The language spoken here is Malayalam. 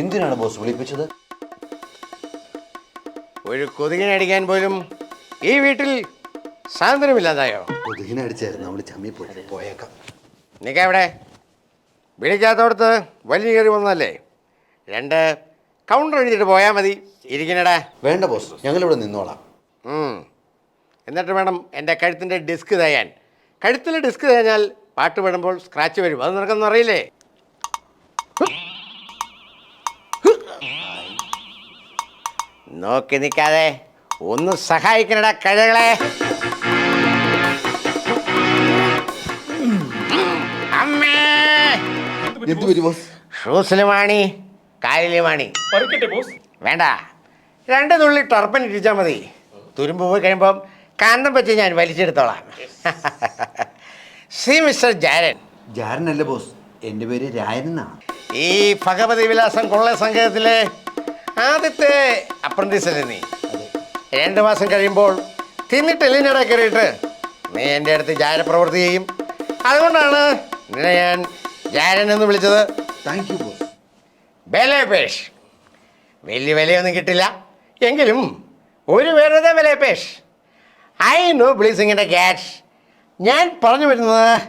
എന്തിനാണ് ബോസ് വിളിപ്പിച്ചത്? ഒരു കൊതുകിനടിക്കാൻ പോലും ഈ വീട്ടിൽ സാന്ത്വനമില്ലാതായോ കൊതുകിനെ അടിച്ചായിരുന്നു. നമ്മൾ ചമ്മി പോയി. പോയേക്കാം. നിൽക്കെവിടെ വിളിക്കാത്തോടത്ത് വലിയ കയറി വന്നല്ലേ രണ്ട് കൗണ്ടർ എഴുതിയിട്ട് പോയാൽ മതി. ഇരിക്കണടാ. വേണ്ട ബോസ്. ഞങ്ങളിവിടെ നിന്നോളാം. എന്നിട്ട് വേണം എന്റെ കഴുത്തിന്റെ ഡിസ്ക് തയ്യാൻ കഴുത്തിൽ ഡിസ്ക് തയ്ഞ്ഞാൽ പാട്ട് പാടുമ്പോൾ സ്ക്രാച്ച് വരും. അത് നിനക്കൊന്നും അറിയില്ലേ? നോക്കി നിൽക്കാതെ ഒന്ന് സഹായിക്കണടാ കഴകളെ. അമ്മേ. എന്ത് പറ്റി ബോസ്? ഷൂസിലുമാണി കാലിലുമാണി പറിക്കട്ടെ ബോസ്. വേണ്ട. രണ്ട് തുള്ളി ടർപ്പൻ ഇടിച്ചാൽ മതി. തുരുമ്പ് പോയി കഴിയുമ്പം കാന്തം വെച്ച് ഞാൻ വലിച്ചെടുത്തോളാം. സി മിസ്റ്റർ ജാരൻ. ജാരനല്ല ബോസ് എന്റെ പേര് രായൻ എന്നാണ്. ഈ ഭഗവതി വിലാസം കൊള്ള സംഘത്തിലെ ആദ്യത്തെ അപ്രന്റീസ് അല്ലേ നീ? രണ്ട് മാസം കഴിയുമ്പോൾ തിന്നിട്ട് എല്ലിനട കയറിയിട്ട് നീ എന്റെ അടുത്ത് ജാരപ്രവൃത്തി ചെയ്യും. അതുകൊണ്ടാണ് നിന്നെ ഞാൻ ജാരൻ എന്ന് വിളിച്ചത്. താങ്ക് യു ബോസ് ബലേപേഷ് വലിയ വിലയൊന്നും കിട്ടില്ല. എങ്കിലും ഒരു വേറെ ബലേപേഷ് ഐ നോ ബ്ലീസിങ്ങിന്റെ ക്യാഷ് ഞാൻ പറഞ്ഞു വരുന്നത്